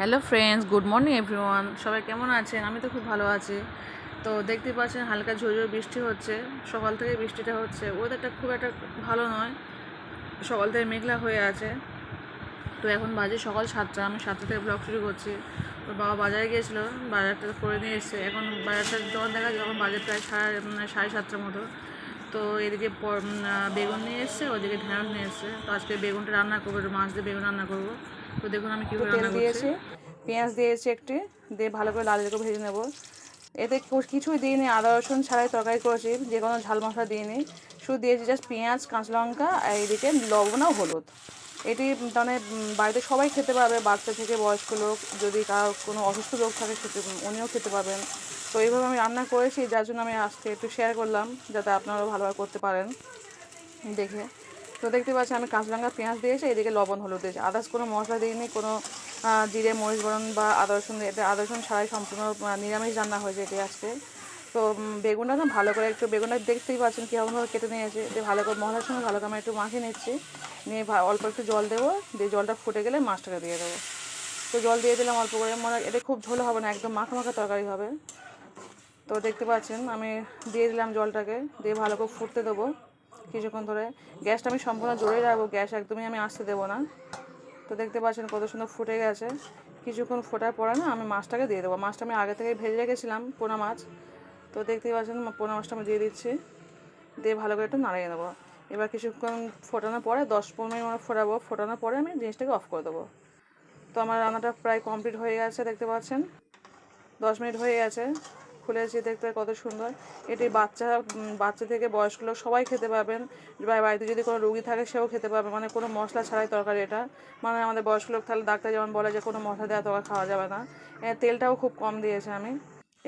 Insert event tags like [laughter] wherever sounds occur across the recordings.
Hello friends good morning everyone সবাই কেমন আছেন? আমি তো খুব ভালো আছি। তো দেখতে পাচ্ছেন, হালকা ঝোড়ো বৃষ্টি হচ্ছে। সকাল থেকে বৃষ্টিটা হচ্ছে। ওয়েদারটা খুব একটা ভালো নয়। সকাল থেকে মেঘলা হয়ে আছে। তো এখন বাজে সকাল সাতটা। আমি সাতটা থেকে ব্লগ শুরু করছি। তো বাবা বাজারে গিয়েছিল। বাজারটা করে নিয়ে এসছে। এখন বাজারটা যখন দেখা যায় তখন বাজার প্রায় সাড়ে সাড়ে সাতটার মতো। তো এদিকে বেগুন নিয়ে এসছে, ওদিকে ঢেঁড়স নিয়ে এসছে। তো আজকে বেগুনটা রান্না করব, মাছ দিয়ে বেগুন রান্না করব। তো দেখুন আমি কীভাবে তেল দিয়েছি পেঁয়াজ দিয়েছি একটি দিয়ে ভালো করে লাল করে ভেজে নেব। এতে কিছুই দিইনি আদা রসুন ছাড়াই তরকারি করেছি যে কোনো ঝাল মশলা দিইনি। শুধু দিয়েছি জাস্ট পেঁয়াজ কাঁচা লঙ্কা আর এইদিকে লবণ আর হলুদ। এটি মানে বাড়িতে সবাই খেতে পারবে বাচ্চা থেকে বয়স্ক লোক যদি কারও কোনো অসুস্থ লোক থাকে খেতে উনিও খেতে পারবেন। তো এইভাবে আমি রান্না করেছি যার জন্য আমি আজকে একটু শেয়ার করলাম যাতে আপনারাও ভালোভাবে করতে পারেন। দেখে। তো দেখতে পাচ্ছি আমি কাঁচা লঙ্কা পেঁয়াজ দিয়েছি এদিকে লবণ, হলুদ দিয়েছি আদার্স কোনো মশলা দিইনি, কোনো জিরে, মরিচ বরণ বা আদা দিয়ে- এটা ছাড়াই সম্পূর্ণ নিরামিষ রান্না হয়েছে এটি আজকে। তো বেগুনটা না ভালো করে একটু, বেগুনটা দেখতেই পাচ্ছেন কীরকমভাবে কেটে নিয়েছি। দিয়ে ভালো করে মশলার সঙ্গে ভালো করে আমি একটু মাখিয়ে নিচ্ছি। নিয়ে অল্প একটু জল দেবো, দিয়ে জলটা ফুটে গেলে মাছটাকে দিয়ে দেবো। তো জল দিয়ে দিলাম অল্প করে। মনে এটা খুব ঝোল হবে না, একদম মাখা মাখা তরকারি হবে। তো দেখতে পাচ্ছেন, আমি দিয়ে দিলাম জলটাকে, দিয়ে ভালো করে ফুটতে দেবো। কিছুক্ষণ ধরে। গ্যাসটা আমি সম্পূর্ণ জোরেই রাখব, গ্যাস একদমই আমি আসতে দেবো না। তো দেখতে পাচ্ছেন কত সুন্দর ফুটে গেছে। কিছুক্ষণ ফোটার পরে না আমি মাছটাকে দিয়ে দেবো। মাছটা আমি আগে থেকে ভেজে রেখেছিলাম পোনা মাছ। তো দেখতেই পাচ্ছেন পোনা মাছটা আমি দিয়ে দিচ্ছি। দিয়ে ভালো করে একটু নাড়িয়ে নেব। এবার কিছুক্ষণ ফোটানোর পরে দশ পনেরো মিনিট আমরা ফোটাবো। ফোটানোর পরে আমি জিনিসটাকে অফ করে দেবো। তো আমার রান্নাটা প্রায় কমপ্লিট হয়ে গেছে, দেখতে পাচ্ছেন। দশ মিনিট হয়ে গেছে। খুলেছি দেখতে কত সুন্দর। এটি বাচ্চা বাচ্চা থেকে বয়স্ক লোক সবাই খেতে পাবেন। বাড়িতে যদি কোনো রুগী থাকে সেও খেতে পারবে মানে কোনো মশলা ছাড়াই তরকারি এটা। মানে আমাদের বয়স্ক লোক তাহলে ডাক্তার যেমন বলে যে কোনো মশলা দেওয়া তরকারি খাওয়া যাবে না। তেলটাও খুব কম দিয়েছে আমি।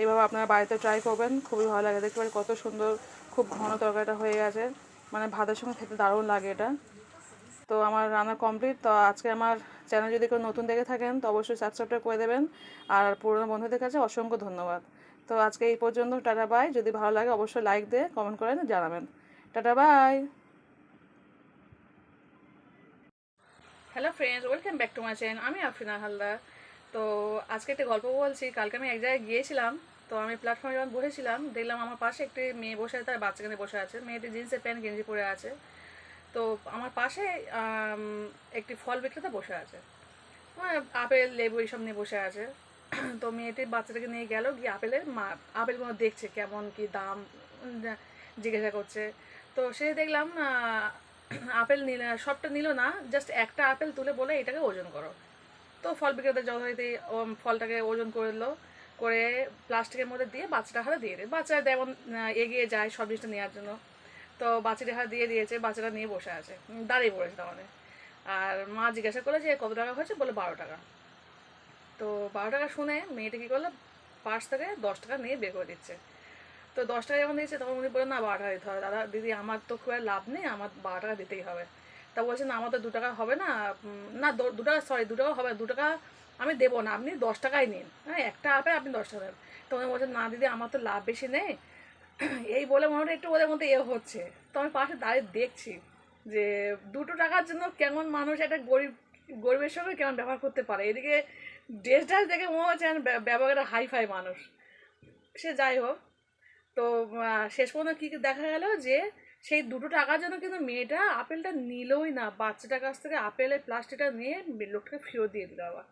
এইভাবে আপনারা বাড়িতে ট্রাই করবেন। খুবই ভালো লাগে। দেখতে পারি কত সুন্দর, খুব ঘন তরকারিটা হয়ে গেছে। মানে ভাতের সঙ্গে খেতে দারুণ লাগে এটা। তো আমার রান্না কমপ্লিট তো আজকে আমার চ্যানেল যদি কেউ নতুন দেখে থাকেন, তো অবশ্যই সাবস্ক্রাইবটা করে দেবেন। আর পুরনো বন্ধুদের কাছে অসংখ্য ধন্যবাদ। তো আজকে এই পর্যন্ত টাটা বাই যদি ভালো লাগে অবশ্যই লাইক দিয়ে কমেন্ট করেন জানাবেন। Tata bye hello friends welcome back to my channel আমি আফরিনা হালদার। তো আজকে একটা গল্প বলছি, কালকে আমি এক জায়গায় গিয়েছিলাম, তো আমি প্ল্যাটফর্মে যখন বসেছিলাম, দেখলাম আমার পাশে একটি মেয়ে বসে আছে, তার বাচ্চাকে নিয়ে বসে আছে। মেয়েটি জিন্সের প্যান্ট গেঞ্জি পরে আছে। তো আমার পাশে একটি ফল বিক্রেতা বসে আছে। মানে আপেল, লেবু, এইসব নিয়ে বসে আছে। তো মেয়েটি বাচ্চাটাকে নিয়ে গেল, গিয়ে আপেলের মা আপেলগুলো দেখছে কেমন, কি দাম, জিজ্ঞাসা করছে। তো সে দেখলাম আপেল নিল, সবটা নিল না জাস্ট একটা আপেল তুলে বলে এটাকে ওজন করো। তো ফল বিক্রেতা যথারীতি ফলটাকে ওজন করে করল, করে প্লাস্টিকের মধ্যে দিয়ে বাচ্চাটা হাতে দিয়ে দেয় বাচ্চারা যেমন এগিয়ে যায় সব জিনিসটা নেওয়ার জন্য। তো বাচ্চাটা হাতে দিয়ে দিয়েছে, বাচ্চাটা নিয়ে বসে আছে, দাঁড়িয়ে পড়েছে তার মানে। আর মা জিজ্ঞাসা করল যে কত টাকা হয়েছে? বলে, বারো টাকা। তো বারো টাকা শুনে মেয়েটা কী করল? পার্স থেকে দশ টাকা নিয়ে বের করে দিচ্ছে। তো দশ টাকা যখন দিয়েছে, তখন উনি বললেন না, বারো টাকা দিতে হবে। দাদা, দিদি, আমার তো খুব লাভ নেই, আমার বারো টাকা দিতেই হবে। তা বলছে, না, আমার তো দু টাকা হবে না না, দু- টাকা সরি দু টাকা হবে, দু টাকা আমি দেবো না, আপনি দশ টাকাই নিন। হ্যাঁ একটা আপে আপনি দশ টাকা দেন। তো উনি বলছেন না, দিদি, আমার তো লাভ বেশি নেই। [clears throat] এই বলে মনে একটু ওদের মধ্যে এ হচ্ছে। তো আমি পাশে দাঁড়িয়ে দেখছি যে দুটো টাকার জন্য কেমন মানুষ একটা গরিব, গরিবের সঙ্গে কেমন ব্যবহার করতে পারে। এদিকে ড্রেস ড্রেস দেখে মনে হচ্ছে ব্যবহারের হাই ফাই মানুষ। সে যাই হোক, তো শেষ পর্যন্ত কী দেখা গেল যে, সেই দুটো টাকার জন্য কিন্তু মেয়েটা আপেলটা নিলই না, বাচ্চাটার কাছ থেকে আপেলের প্লাস্টিকটা নিয়ে লোকটাকে ফেরত দিয়ে দিল আবার।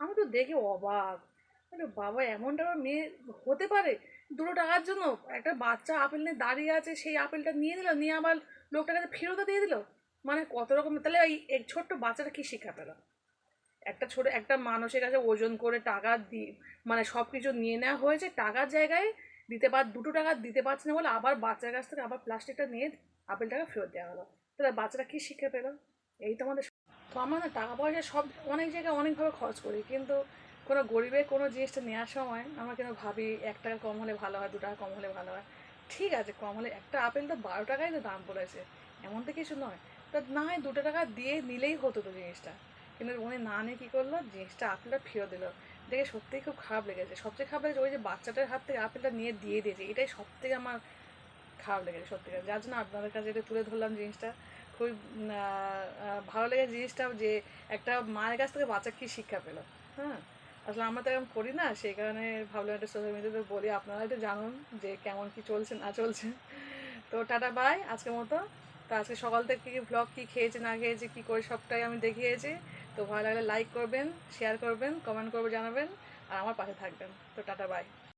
আমি তো দেখে অবাক। আরে বাবা, এমনটা আবার মেয়ে হতে পারে? দুটো টাকার জন্য একটা বাচ্চা আপেল নিয়ে দাঁড়িয়ে আছে, সেই আপেলটা নিয়ে নিল নিয়ে আবার লোকটাকে ফেরতও দিয়ে দিল? মানে কত রকম তাহলে এই ছোট্ট বাচ্চাটা কী শিক্ষা পেল? একটা ছোট, একটা মানুষের কাছে ওজন করে টাকা দি মানে সব কিছু নিয়ে নেওয়া হয়েছে, টাকার জায়গায় দিতে পার, দুটো টাকা দিতে পারছে না বলে আবার বাচ্চার কাছ থেকে আবার প্লাস্টিকটা নিয়ে আপেলটাকে ফেরত দেওয়া হলো। তাহলে বাচ্চারা কী শিক্ষা পেল? এই তো আমাদের তো আমরা না টাকা পয়সা সব, অনেক জায়গায় অনেকভাবে খরচ করি, কিন্তু কোনো গরিবের কোনো জিনিসটা নেওয়ার সময় আমরা কেন ভাবি এক টাকা কম হলে ভালো হয়, দু টাকা কম হলে ভালো হয়? ঠিক আছে, কম হলে একটা আপেল তো বারো টাকাই তো দাম পড়েছে, এমন তো কিছু নয়। তা না হয় দুটো টাকা দিয়ে নিলেই হতো তো জিনিসটা। কিন্তু উনি না নিয়ে কী করল? জিনিসটা আপেলটা ফেরত দিল। দেখে সত্যিই খুব খারাপ লেগেছে। সবচেয়ে খারাপ লেগেছে ওই যে বাচ্চাটার হাত থেকে আপেলটা নিয়ে দিয়ে দিয়েছে। এটাই সব থেকে আমার খারাপ লেগেছে সত্যিকার যার জন্য আপনাদের কাছে এটা তুলে ধরলাম জিনিসটা। খুবই ভালো লেগেছে জিনিসটা যে, একটা মায়ের কাছ থেকে বাচ্চা কী শিক্ষা পেল। হ্যাঁ? আসলে আমরা তো এরকম করি না, সেই কারণে ভাবলাম একটা সোশ্যাল মিডিয়াতে বলি। আপনারা একটু জানুন যে কেমন কি চলছে, না চলছে। তো টাটা বাই আজকের মতো তো আজকে সকাল থেকে কী ব্লগ কী খেয়েছে না খেয়েছে, কী করে সবটাই আমি দেখিয়েছি। তো ভালো লাগলে লাইক করবেন শেয়ার করবেন কমেন্ট করবে জানাবেন, আর আমার পাশে থাকবেন। তো টাটা বাই